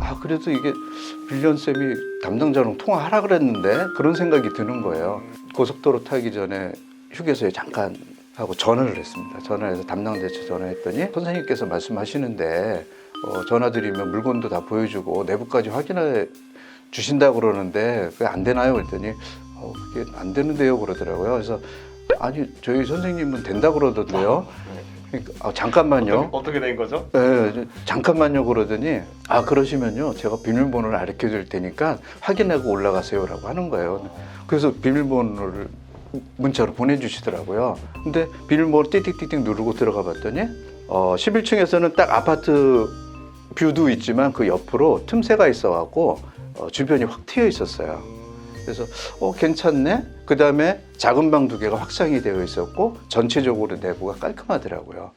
아 그래도 이게 빌리언 쌤이 담당자랑 통화하라 그랬는데 그런 생각이 드는 거예요. 고속도로 타기 전에 휴게소에 잠깐 하고 전화를 했습니다. 전화해서 담당대체 전화했더니 선생님께서 말씀하시는데 어, 전화 드리면 물건도 다 보여주고 내부까지 확인해 주신다 고 그러는데 그게 안 되나요? 그랬더니 어, 그게 안 되는데요 그러더라고요. 그래서 아니 저희 선생님은 된다 그러던데요. 그러니까 아, 잠깐만요. 어떻게 된 거죠? 네, 저- 잠깐만요 그러더니 아 그러시면요 제가 비밀번호를 알려 드릴 테니까 확인하고 올라가세요라고 하는 거예요. 그래서 비밀번호를 문자로 보내주시더라고요. 근데 비밀번호 띠ติ๊띠ติ๊ 누르고 들어가 봤더니 어 11층에서는 딱 아파트 뷰도 있지만 그 옆으로 틈새가 있어갖고 어, 주변이 확 트여 있었어요. 그래서 어 괜찮네. 그 다음에 작은 방 두 개가 확장이 되어 있었고 전체적으로 내부가 깔끔하더라고요.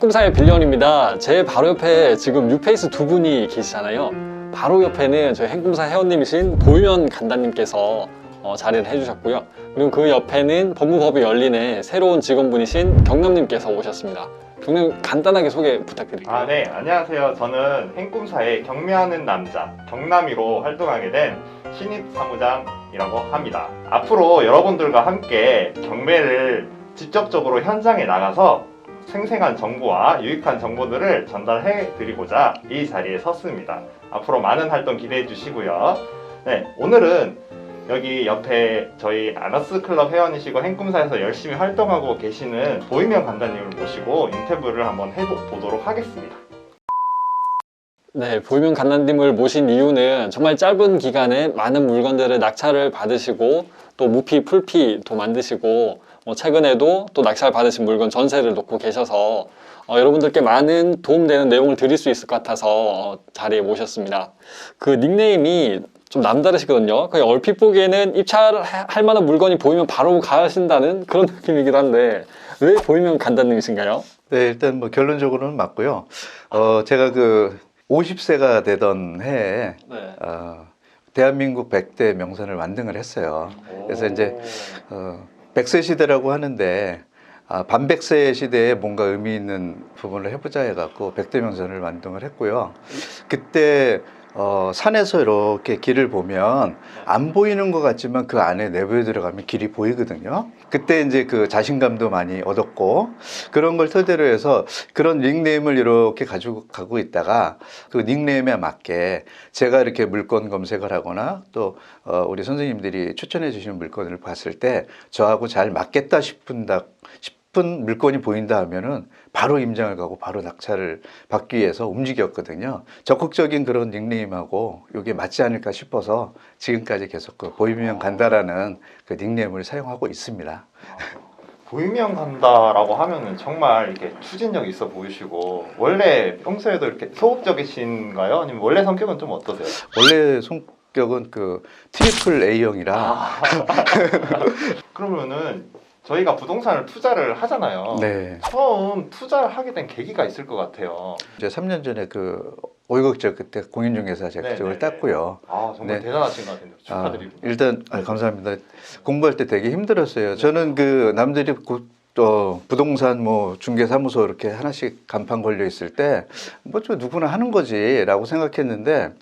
꿈사의 빌런입니다. 제 바로 옆에 지금 뉴페이스 두 분이 계시잖아요. 바로 옆에는 저희 행꿈사 회원님이신 도윤 간다님께서 어, 자리를 해주셨고요. 그리고 그 옆에는 법무법이 열린의 새로운 직원분이신 경남님께서 오셨습니다. 경남 간단하게 소개 부탁드릴게요. 아, 네. 안녕하세요. 저는 행꿈사의 경매하는 남자, 경남이로 활동하게 된 신입 사무장이라고 합니다. 앞으로 여러분들과 함께 경매를 직접적으로 현장에 나가서 생생한 정보와 유익한 정보들을 전달해 드리고자 이 자리에 섰습니다. 앞으로 많은 활동 기대해 주시고요. 네, 오늘은 여기 옆에 저희 아너스 클럽 회원이시고 행꿈사에서 열심히 활동하고 계시는 보이면 간다님을 모시고 인터뷰를 한번 해보도록 하겠습니다. 네, 보이면 간난님을 모신 이유는 정말 짧은 기간에 많은 물건들을 낙찰을 받으시고 또 무피, 풀피도 만드시고 어, 최근에도 또 낙찰 받으신 물건 전세를 놓고 계셔서 어, 여러분들께 많은 도움되는 내용을 드릴 수 있을 것 같아서 어, 자리에 모셨습니다. 그 닉네임이 좀 남다르시거든요. 그냥 얼핏 보기에는 입찰할 만한 물건이 보이면 바로 가신다는 그런 느낌이기도 한데 왜 보이면 간다님이신가요? 네, 일단 뭐 결론적으로는 맞고요. 어, 제가 그 50세가 되던 해에 네. 어, 대한민국 100대 명산을 완등을 했어요. 그래서 이제 어, 100세 시대라고 하는데 아, 반백세 시대에 뭔가 의미 있는 부분을 해보자 해갖고 100대 명산을 완등을 했고요. 그때 어, 산에서 이렇게 길을 보면 안 보이는 것 같지만 그 안에 내부에 들어가면 길이 보이거든요. 그때 이제 그 자신감도 많이 얻었고 그런 걸 토대로 해서 그런 닉네임을 이렇게 가지고 가고 있다가 그 닉네임에 맞게 제가 이렇게 물건 검색을 하거나 또 어, 우리 선생님들이 추천해 주시는 물건을 봤을 때 저하고 잘 맞겠다 싶은다 싶은 물건이 보인다 하면은 바로 임장을 가고 바로 낙찰을 받기 위해서 움직였거든요. 적극적인 그런 닉네임하고 이게 맞지 않을까 싶어서 지금까지 계속 그 보이면 간다라는 그 닉네임을 사용하고 있습니다. 보이면 간다라고 하면은 정말 이렇게 추진력 있어 보이시고 원래 평소에도 이렇게 소극적이신가요? 아니면 원래 성격은 좀 어떠세요? 원래 성격은 그 트리플 A형이라 그러면은 저희가 부동산을 투자를 하잖아요. 네. 처음 투자를 하게 된 계기가 있을 것 같아요. 이제 3년 전에 그 오이극적 그때 공인중개사 자격증을 네네네. 땄고요. 아 정말 네. 대단하신 것 같은데 아, 축하드립니다. 일단 아, 감사합니다. 공부할 때 되게 힘들었어요. 저는 그 남들이 고, 어, 부동산 뭐 중개사무소 이렇게 하나씩 간판 걸려 있을 때 뭐 저 누구나 하는 거지라고 생각했는데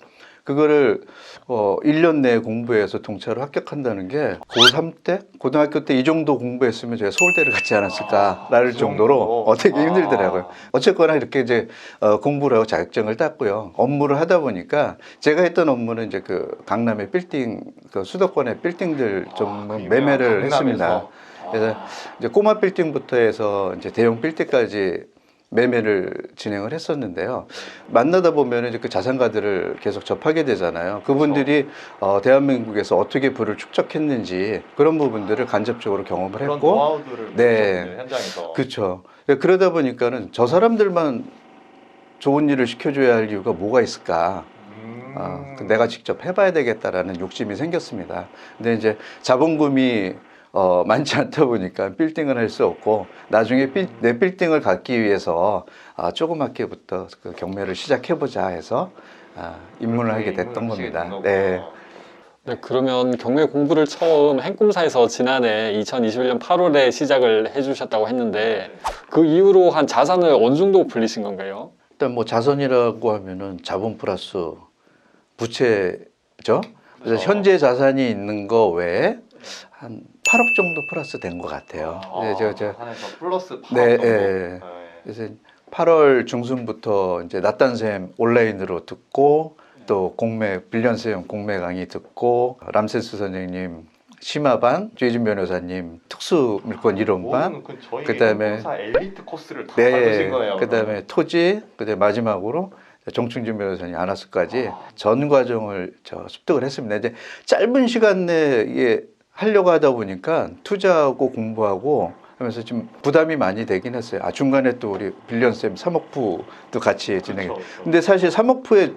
그거를 어 1년 내에 공부해서 동차로 합격한다는 게 고3 때 고등학교 때 이 정도 공부했으면 제가 서울대를 갔지 않았을까라는 아, 그 정도로? 어 되게 아. 힘들더라고요. 어쨌거나 이렇게 이제 어, 공부를 하고 자격증을 땄고요. 업무를 하다 보니까 제가 했던 업무는 이제 그 강남의 빌딩 그 수도권의 빌딩들 좀 아, 그 유명한 매매를 강남에서. 했습니다. 그래서 아, 이제 꼬마 빌딩부터 해서 이제 대형 빌딩까지 매매를 진행을 했었는데요. 만나다 보면 이제 그 자산가들을 계속 접하게 되잖아요. 그분들이 어, 대한민국에서 어떻게 부를 축적했는지 그런 부분들을 간접적으로 경험을 그런 했고, 노하우들을 네. 보셨군요, 현장에서. 그렇죠. 그러다 보니까는 저 사람들만 좋은 일을 시켜줘야 할 이유가 뭐가 있을까? 음. 어, 그 내가 직접 해봐야 되겠다라는 욕심이 생겼습니다. 근데 이제 자본금이 어, 많지 않다 보니까 빌딩을 할 수 없고 나중에 빌, 내 빌딩을 갖기 위해서 아, 조그맣게부터 그 경매를 시작해보자 해서 아, 입문을 하게 됐던 겁니다. 네. 네, 그러면 경매 공부를 처음 행꿈사에서 지난해 2021년 8월에 시작을 해주셨다고 했는데 그 이후로 한 자산을 어느 정도 불리신 건가요? 일단 뭐 자선이라고 하면은 자본 플러스 부채죠. 그래서 그렇죠. 현재 자산이 있는 거 외에 한 8억 정도 플러스 된 것 같아요. 아, 네, 제가, 제가 한해서 플러스 8억 네, 정도. 예. 네. 그래서 8월 중순부터 이제 낮단샘 온라인으로 듣고 또 공매 빌런쌤 공매 강의 듣고 람세스 선생님 심화반 조혜진 변호사님 특수 물건 이론반 모든 그 저희 그다음에- 엘리트 코스를 다 받으신 거예요. 네, 그다음에 토지, 그다음에 마지막으로 정충진 변호사님 아나스까지 아. 전 과정을 저 습득을 했습니다. 이제 짧은 시간 내에 하려고 하다 보니까 투자하고 공부하고 하면서 좀 부담이 많이 되긴 했어요. 아 중간에 또 우리 빌리언 쌤 사목부도 같이 진행해. 그렇죠, 그렇죠. 근데 사실 사목부에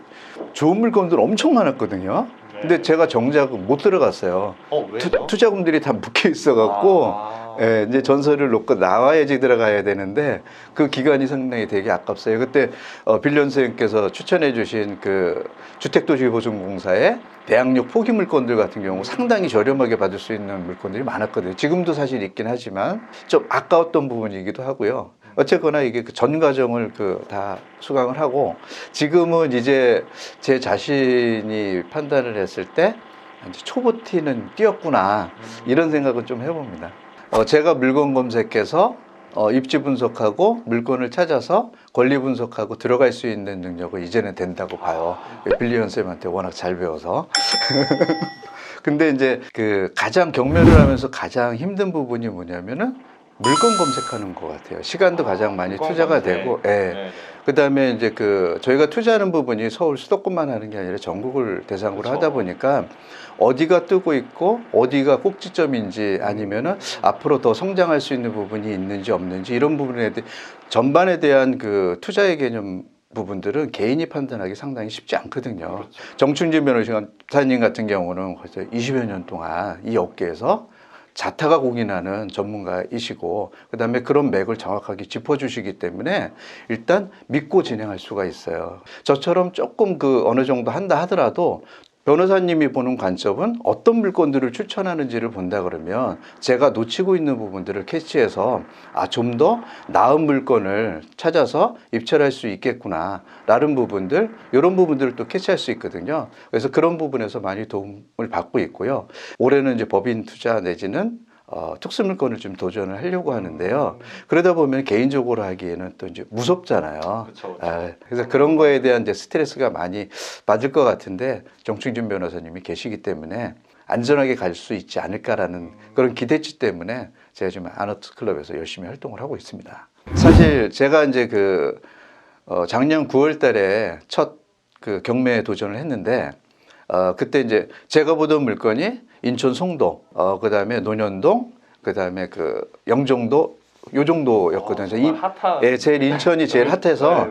좋은 물건들 엄청 많았거든요. 네. 근데 제가 정작 못 들어갔어요. 어? 투, 투자금들이 다 묶여 있어갖고. 아. 예, 이제 전설을 놓고 나와야지 들어가야 되는데 그 기간이 상당히 되게 아깝어요. 그때 어, 빌런 선생님께서 추천해 주신 그 주택도시보증공사의 대학력 포기 물건들 같은 경우 상당히 저렴하게 받을 수 있는 물건들이 많았거든요. 지금도 사실 있긴 하지만 좀 아까웠던 부분이기도 하고요. 어쨌거나 이게 그 전 과정을 그 다 수강을 하고 지금은 이제 제 자신이 판단을 했을 때 이제 초보 티는 뛰었구나 이런 생각은 좀 해봅니다. 어, 제가 물건 검색해서 어, 입지 분석하고 물건을 찾아서 권리 분석하고 들어갈 수 있는 능력은 이제는 된다고 봐요. 빌리언 쌤한테 워낙 잘 배워서. 근데 이제 그 가장 경매를 하면서 가장 힘든 부분이 뭐냐면은 물건 검색하는 것 같아요. 시간도 가장 많이 투자가 검색. 되고, 예. 네. 그다음에 이제 그 저희가 투자하는 부분이 서울 수도권만 하는 게 아니라 전국을 대상으로 그렇죠. 하다 보니까 어디가 뜨고 있고 어디가 꼭지점인지 아니면은 앞으로 더 성장할 수 있는 부분이 있는지 없는지 이런 부분에 대해 전반에 대한 그 투자의 개념 부분들은 개인이 판단하기 상당히 쉽지 않거든요. 그렇죠. 정춘진 변호사님 같은 경우는 벌써 20여 년 동안 이 업계에서 자타가 공인하는 전문가이시고 그다음에 그런 맥을 정확하게 짚어주시기 때문에 일단 믿고 진행할 수가 있어요. 저처럼 조금 그 어느 정도 한다 하더라도 변호사님이 보는 관점은 어떤 물건들을 추천하는지를 본다 그러면 제가 놓치고 있는 부분들을 캐치해서 아 좀 더 나은 물건을 찾아서 입찰할 수 있겠구나 라는 부분들 이런 부분들을 또 캐치할 수 있거든요. 그래서 그런 부분에서 많이 도움을 받고 있고요. 올해는 이제 법인 투자 내지는 어, 특수물건을 좀 도전을 하려고 하는데요 그러다 보면 개인적으로 하기에는 또 이제 무섭잖아요 그렇죠. 아, 그래서 그런 거에 대한 이제 스트레스가 많이 받을 것 같은데 정충진 변호사님이 계시기 때문에 안전하게 갈 수 있지 않을까라는 그런 기대치 때문에 제가 지금 아너트 클럽에서 열심히 활동을 하고 있습니다. 사실 제가 이제 그 어, 작년 9월 달에 첫 그 경매에 도전을 했는데 어, 그때 이제 제가 보던 물건이 인천 송도, 어, 그 다음에 논현동, 그 다음에 그 영종도 요 정도였거든요. 그래서 이- 예, 제일 인천이 제일 핫해서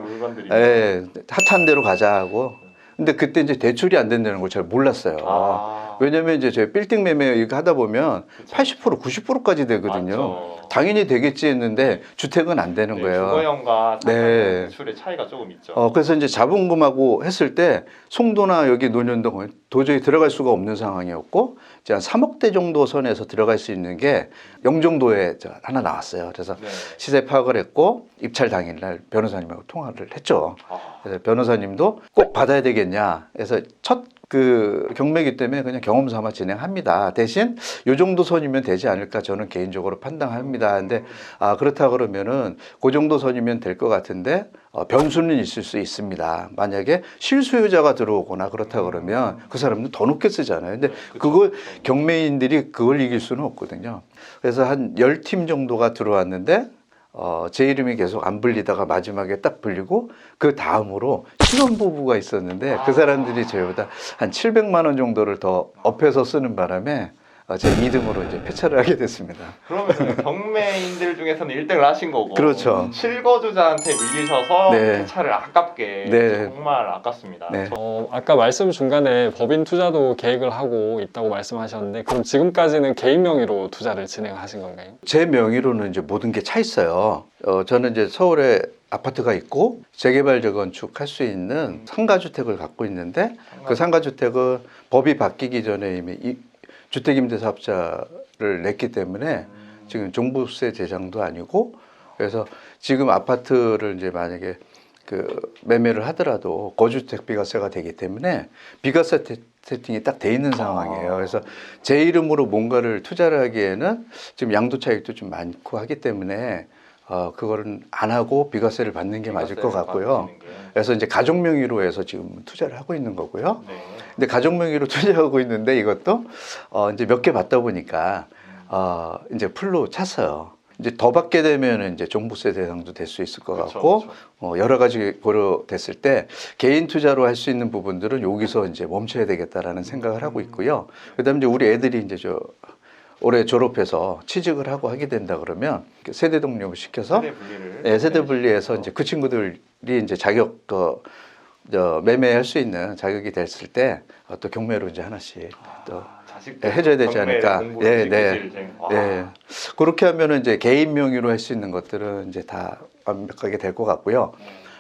네, 예, 핫한 데로 가자 하고. 근데 그때 이제 대출이 안 된다는 걸 잘 몰랐어요. 아, 왜냐면 이제 저희 빌딩 매매 이거 하다 보면 그쵸. 80% 90%까지 되거든요. 맞죠. 당연히 되겠지 했는데 주택은 안 되는 네, 거예요. 주거형과 네. 네. 대출의 차이가 조금 있죠. 어, 그래서 이제 자본금하고 했을 때 송도나 여기 논현동은 도저히 들어갈 수가 없는 상황이었고 이제 한 3억대 정도 선에서 들어갈 수 있는 게 영종도에 저 하나 나왔어요. 그래서 네. 시세 파악을 했고 입찰 당일날 변호사님하고 통화를 했죠. 아, 그래서 변호사님도 꼭 받아야 되겠냐. 그래서 첫 그 경매기 때문에 그냥 경험 삼아 진행합니다. 대신 요 정도 선이면 되지 않을까 저는 개인적으로 판단합니다. 근데 아 그렇다 그러면은 그 정도 선이면 될 것 같은데 어, 변수는 있을 수 있습니다. 만약에 실수요자가 들어오거나 그렇다 그러면 그 사람은 더 높게 쓰잖아요. 근데 그쵸, 그걸. 경매인들이 그걸 이길 수는 없거든요. 그래서 한 열 팀 정도가 들어왔는데 어, 제 이름이 계속 안 불리다가 마지막에 딱 불리고 그 다음으로 신혼부부가 있었는데 그 사람들이 저희보다 한 700만 원 정도를 더 업해서 쓰는 바람에 어, 제 2등으로 이제 폐차를 하게 됐습니다. 그러면 경매인들 중에서는 1등을 하신 거고 그렇죠. 실거주자한테 밀리셔서 네. 차를 아깝게 네. 정말 아깝습니다. 네. 저- 어, 아까 말씀 중간에 법인 투자도 계획을 하고 있다고 말씀하셨는데 그럼 지금까지는 개인 명의로 투자를 진행하신 건가요? 제 명의로는 이제 모든 게 차 있어요. 어, 저는 이제 서울에 아파트가 있고 재개발 재건축 할 수 있는 상가주택을 갖고 있는데 그 상가주택을 법이 바뀌기 전에 이미 이 주택임대사업자를 냈기 때문에 지금 종부세 대상도 아니고 그래서 지금 아파트를 이제 만약에 그 매매를 하더라도 거주택 비과세가 되기 때문에 비과세 태- 세팅이 딱 돼 있는 상황이에요. 그래서 제 이름으로 뭔가를 투자를 하기에는 지금 양도 차익도 좀 많고 하기 때문에 어 그거는 안 하고 비과세를 받는 게 맞을 것 같고요. 그래서 이제 가족 명의로 해서 지금 투자를 하고 있는 거고요. 네. 근데 가족 명의로 투자하고 있는데 이것도 어 이제 몇 개 받다 보니까 어 이제 풀로 찼어요. 이제 더 받게 되면 이제 종부세 대상도 될 수 있을 것 그쵸, 같고 그쵸. 어 여러 가지 고려됐을 때 개인 투자로 할 수 있는 부분들은 여기서 이제 멈춰야 되겠다라는 생각을 하고 있고요. 그다음에 이제 우리 애들이 이제 저 올해 졸업해서 취직을 하고 하게 된다 그러면 세대 독립을 시켜서 세대 분리를 네, 세대 분리해서 네. 이제 그 친구들이 이제 자격 그, 저, 매매할 수 있는 자격이 됐을 때 어, 또 경매로 이제 하나씩 또 아, 예, 해줘야 되지 않을까. 예, 네. 예. 네. 그렇게 하면은 이제 개인 명의로 할 수 있는 것들은 이제 다 완벽하게 될 것 같고요.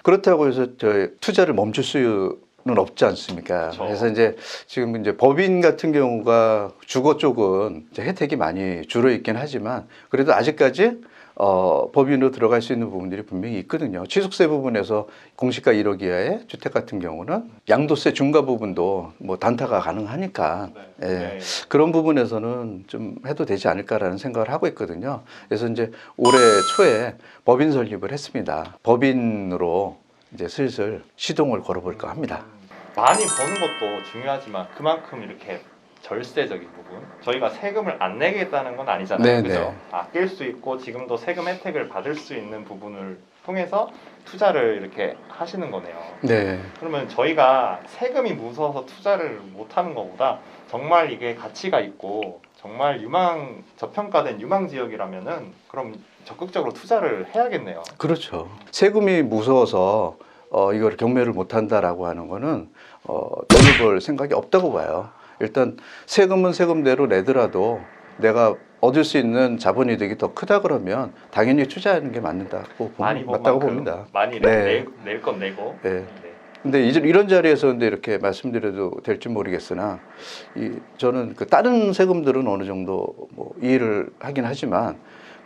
그렇다고 해서 저 투자를 멈출 수 는 없지 않습니까? 그렇죠. 그래서 이제 지금 이제 법인 같은 경우가 주거 쪽은 혜택이 많이 줄어 있긴 하지만 그래도 아직까지 어, 법인으로 들어갈 수 있는 부분들이 분명히 있거든요. 취득세 부분에서 공시가 1억 이하의 주택 같은 경우는 양도세 중과 부분도 뭐 단타가 가능하니까 예. 네. 그런 부분에서는 좀 해도 되지 않을까라는 생각을 하고 있거든요. 그래서 이제 올해 초에 법인 설립을 했습니다. 법인으로 이제 슬슬 시동을 걸어볼까 합니다. 많이 버는 것도 중요하지만 그만큼 이렇게 절세적인 부분 저희가 세금을 안 내겠다는 건 아니잖아요 네, 그죠? 네. 아낄 수 있고 지금도 세금 혜택을 받을 수 있는 부분을 통해서 투자를 이렇게 하시는 거네요 네. 그러면 저희가 세금이 무서워서 투자를 못 하는 것보다 정말 이게 가치가 있고 정말 유망 저평가된 유망 지역이라면은 그럼 적극적으로 투자를 해야겠네요 그렇죠. 세금이 무서워서 어, 이걸 경매를 못 한다라고 하는 거는 어, 돈을 벌 생각이 없다고 봐요. 일단 세금은 세금대로 내더라도 내가 얻을 수 있는 자본이득이 더 크다 그러면 당연히 투자하는 게 맞는다고 많이 보, 번 맞다고 봅니다. 많이 네. 낼건 내고 네. 네. 근데 이제 이런 자리에서 근데 이렇게 말씀드려도 될지 모르겠으나 이 저는 그 다른 세금들은 어느 정도 뭐 이해를 하긴 하지만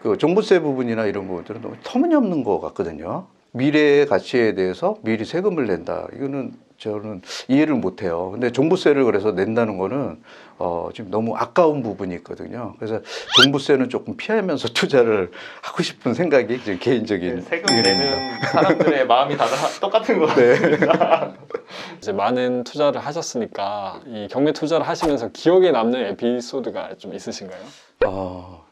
그 종부세 부분이나 이런 부분들은 너무 터무니없는 것 같거든요. 미래의 가치에 대해서 미리 세금을 낸다. 이거는 저는 이해를 못 해요. 근데 종부세를 그래서 낸다는 거는 어 지금 너무 아까운 부분이 있거든요. 그래서 종부세는 조금 피하면서 투자를 하고 싶은 생각이 지금 개인적인 네, 세금. 내는 사람들의 마음이 다 똑같은 것 네. 같습니다. 이제 많은 투자를 하셨으니까 이 경매 투자를 하시면서 기억에 남는 에피소드가 좀 있으신가요? 어,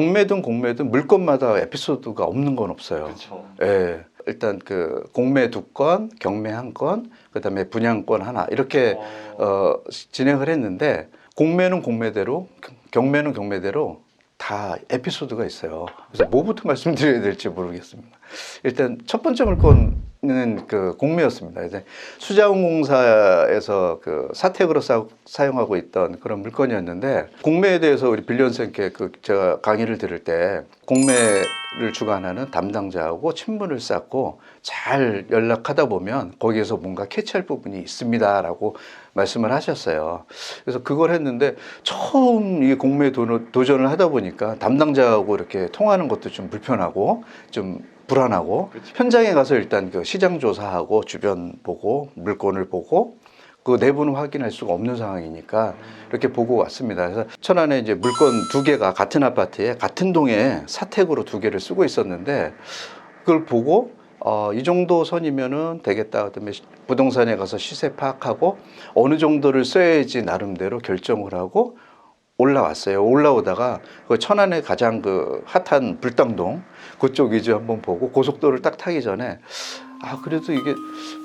경매든 공매든 물건마다 에피소드가 없는 건 없어요. 그렇죠. 예. 일단 그 공매 두 건, 경매 한 건, 그다음에 분양권 하나 이렇게 어, 진행을 했는데 공매는 공매대로, 경- 경매는 경매대로 다 에피소드가 있어요. 그래서 뭐부터 말씀드려야 될지 모르겠습니다. 일단 첫 번째 물건 은그 공매였습니다. 이제 수자원공사에서 그 사택으로 사, 사용하고 있던 그런 물건이었는데 공매에 대해서 우리 빌리언쌤께 그 제가 강의를 들을 때 공매를 주관하는 담당자하고 친분을 쌓고 잘 연락하다 보면 거기에서 뭔가 캐치할 부분이 있습니다라고 말씀을 하셨어요. 그래서 그걸 했는데 처음 이 공매 도- 도전을 하다 보니까 담당자하고 이렇게 통하는 것도 좀 불편하고 좀 불안하고 그렇죠. 현장에 가서 일단 그 시장 조사하고 주변 보고 물건을 보고 그 내부는 확인할 수가 없는 상황이니까 이렇게 보고 왔습니다. 그래서 천안에 이제 물건 두 개가 같은 아파트에 같은 동에 사택으로 두 개를 쓰고 있었는데 그걸 보고 어, 이 정도 선이면은 되겠다. 그다음에 시- 부동산에 가서 시세 파악하고 어느 정도를 써야지 나름대로 결정을 하고 올라왔어요. 올라오다가 그 천안의 가장 그 핫한 불당동 그쪽 위주 한번 보고 고속도로를 딱 타기 전에 아 그래도 이게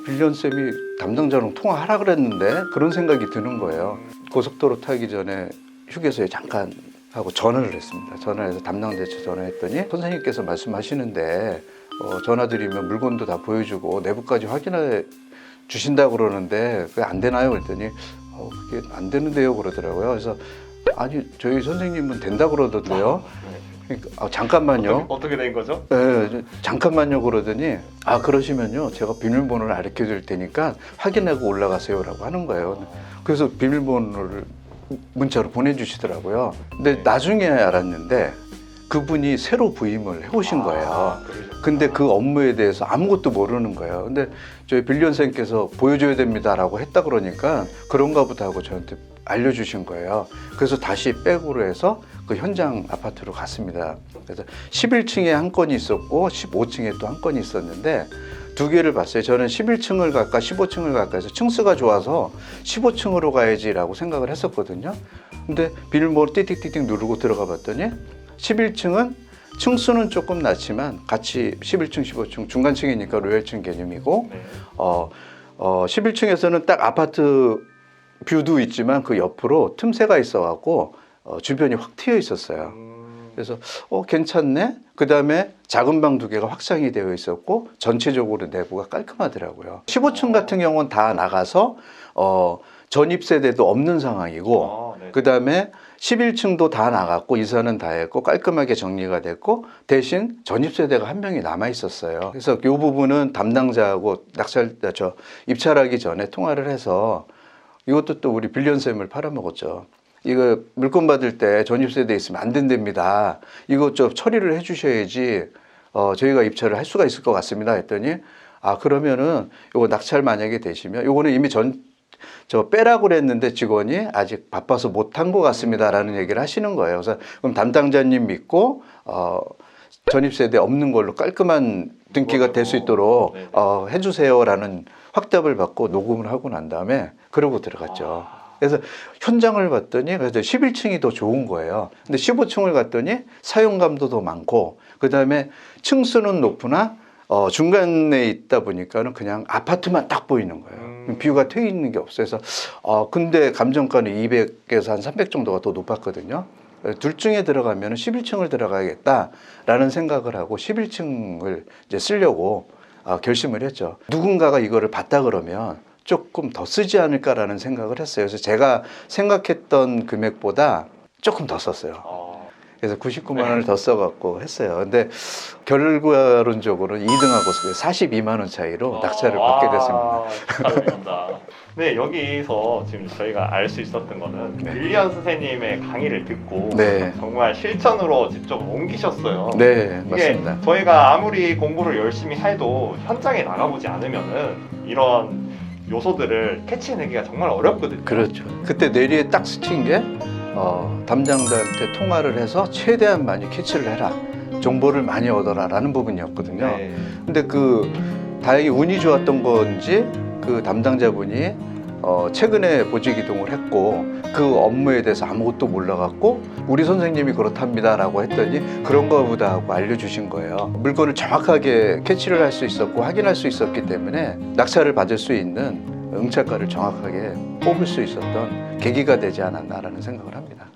빌리언 쌤이 담당자랑 통화하라 그랬는데 그런 생각이 드는 거예요. 고속도로 타기 전에 휴게소에 잠깐 하고 전화를 했습니다. 전화를 해서 담당자한테 전화했더니 선생님께서 말씀하시는데 어, 전화 드리면 물건도 다 보여주고 내부까지 확인해 주신다 고 그러는데 그게 안 되나요? 그랬더니 어, 그게 안 되는데요 그러더라고요. 그래서 아니 저희 선생님은 된다 그러던데요. 네. 그러니까 아, 잠깐만요. 어떻게, 된 거죠? 네, 잠깐만요 그러더니 아 그러시면요 제가 비밀번호를 알려 드릴 테니까 확인하고 올라가세요라고 하는 거예요. 그래서 비밀번호를 문자로 보내주시더라고요. 근데 네. 나중에 알았는데 그분이 새로 부임을 해오신 거예요. 아. 근데 그 업무에 대해서 아무것도 모르는 거예요. 근데 저희 빌리언쌤께서 보여줘야 됩니다라고 했다 그러니까 그런가 보다 하고 저한테 알려주신 거예요. 그래서 다시 백으로 해서 그 현장 아파트로 갔습니다. 그래서 11층에 한 건이 있었고 15층에 또 한 건이 있었는데 두 개를 봤어요. 저는 11층을 갈까 15층을 갈까 해서 층수가 좋아서 15층으로 가야지라고 생각을 했었거든요. 근데 비밀번호 띠틱띠틱 누르고 들어가 봤더니 11층은 층수는 조금 낮지만 같이 11층, 15층 중간층이니까 로열층 개념이고 네. 어, 어 11층에서는 딱 아파트 뷰도 있지만 그 옆으로 틈새가 있어갖고 어, 주변이 확 트여 있었어요. 음, 그래서 어 괜찮네. 그 다음에 작은 방 두 개가 확장이 되어 있었고 전체적으로 내부가 깔끔하더라고요. 15층 같은 경우는 다 나가서 어 전입 세대도 없는 상황이고 아, 네. 그 다음에 11층도 다 나갔고 이사는 다 했고 깔끔하게 정리가 됐고 대신 전입 세대가 한 명이 남아 있었어요. 그래서 이 부분은 담당자하고 낙찰 저 입찰하기 전에 통화를 해서 이것도 또 우리 빌리언 쌤을 팔아먹었죠. 이거 물건 받을 때 전입 세대 있으면 안 된답니다. 이거 좀 처리를 해주셔야지 어, 저희가 입찰을 할 수가 있을 것 같습니다. 했더니 아 그러면은 요거 낙찰 만약에 되시면 요거는 이미 전 저 빼라고 그랬는데 직원이 아직 바빠서 못한 것 같습니다라는 얘기를 하시는 거예요. 그래서 그럼 담당자님 믿고 어 전입 세대 없는 걸로 깔끔한 등기가 될 수 있도록 네네. 어 해주세요라는 확답을 받고 녹음을 하고 난 다음에 그러고 들어갔죠. 아, 그래서 현장을 봤더니 그래서 11층이 더 좋은 거예요. 근데 15층을 갔더니 사용감도 더 많고 그 다음에 층수는 높으나 어, 중간에 있다 보니까는 그냥 아파트만 딱 보이는 거예요. 음. 뷰가 트여 있는 게 없어요. 그래서 어, 근데 감정가는 200에서 한 300 정도가 더 높았거든요. 둘 중에 들어가면 11층을 들어가야겠다라는 생각을 하고 11층을 이제 쓰려고 어, 결심을 했죠. 누군가가 이거를 봤다 그러면 조금 더 쓰지 않을까라는 생각을 했어요. 그래서 제가 생각했던 금액보다 조금 더 썼어요. 아, 그래서 99만 원을 더 써갖고 했어요. 근데 결과론적으로는 2등하고 42만 원 차이로 낙찰을 받게 됐습니다. 네, 여기서 지금 저희가 알 수 있었던 거는 네. 빌리언 선생님의 강의를 듣고 네. 정말 실천으로 직접 옮기셨어요. 네, 맞습니다. 저희가 아무리 공부를 열심히 해도 현장에 나가보지 않으면은 이런 요소들을 캐치해내기가 정말 어렵거든요. 그렇죠. 그때 뇌리에 딱 스친 게 어, 담당자한테 통화를 해서 최대한 많이 캐치를 해라. 정보를 많이 얻어라라는 부분이었거든요. 네. 근데 그 다행히 운이 좋았던 건지 그 담당자분이 어, 최근에 보직 이동을 했고 그 업무에 대해서 아무것도 몰라갖고 우리 선생님이 그렇답니다라고 했더니 그런가 보다 하고 알려주신 거예요. 물건을 정확하게 캐치를 할 수 있었고 확인할 수 있었기 때문에 낙찰을 받을 수 있는 응찰가를 정확하게 뽑을 수 있었던 계기가 되지 않았나라는 생각을 합니다.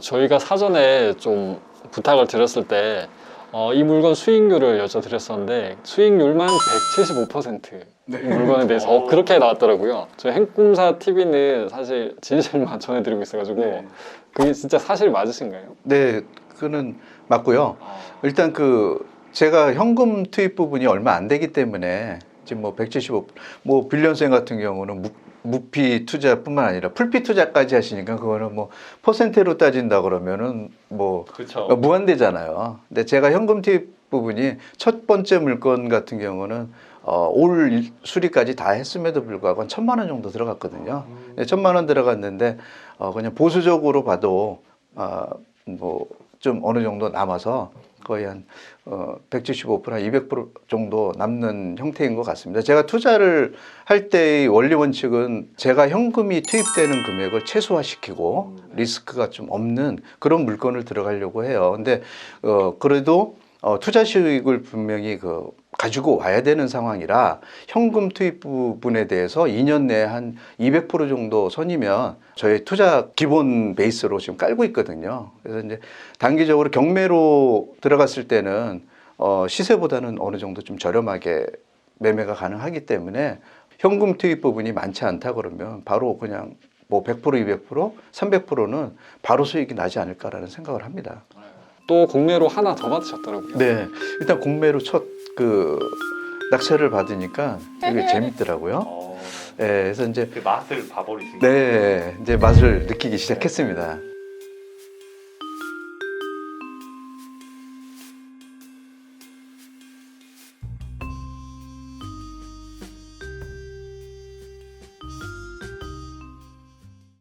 저희가 사전에 좀 부탁을 드렸을 때, 어, 이 물건 수익률을 여쭤드렸었는데, 수익률만 175%. 이 물건에 대해서 어, 그렇게 나왔더라고요. 저희 행꿈사 TV는 사실 진실만 전해드리고 있어가지고, 네. 그게 진짜 사실 맞으신가요? 네, 그는 맞고요. 일단 그 제가 현금 투입 부분이 얼마 안 되기 때문에 지금 뭐 175, 뭐 빌런생 같은 경우는 무, 무피 투자뿐만 아니라 풀피 투자까지 하시니까 그거는 뭐 퍼센테로 따진다 그러면은 뭐 그렇죠. 무한대잖아요. 근데 제가 현금 투입 부분이 첫 번째 물건 같은 경우는 어, 올 수리까지 다 했음에도 불구하고 한 천만 원 정도 들어갔거든요. 음. 네, 천만 원 들어갔는데 어, 그냥 보수적으로 봐도 어, 뭐좀 어느 정도 남아서 거의 한 어, 175%, 한 200% 정도 남는 형태인 것 같습니다. 제가 투자를 할 때의 원리 원칙은 제가 현금이 투입되는 금액을 최소화시키고 리스크가 좀 없는 그런 물건을 들어가려고 해요. 근데 어, 그래도 어, 투자 수익을 분명히 그 가지고 와야 되는 상황이라 현금 투입 부분에 대해서 2년 내에 한 200% 정도 선이면 저희 투자 기본 베이스로 지금 깔고 있거든요. 그래서 이제 단기적으로 경매로 들어갔을 때는 어, 시세보다는 어느 정도 좀 저렴하게 매매가 가능하기 때문에 현금 투입 부분이 많지 않다 그러면 바로 그냥 뭐 100% 200% 300%는 바로 수익이 나지 않을까라는 생각을 합니다. 또 공매로 하나 더 받으셨더라고요. 네, 일단 공매로 첫 그 낙찰을 받으니까 이게 재밌더라고요. 어, 예, 그래서 이제 그 맛을 봐버리신 거예요. 네, 이제 맛을 느끼기 시작했습니다.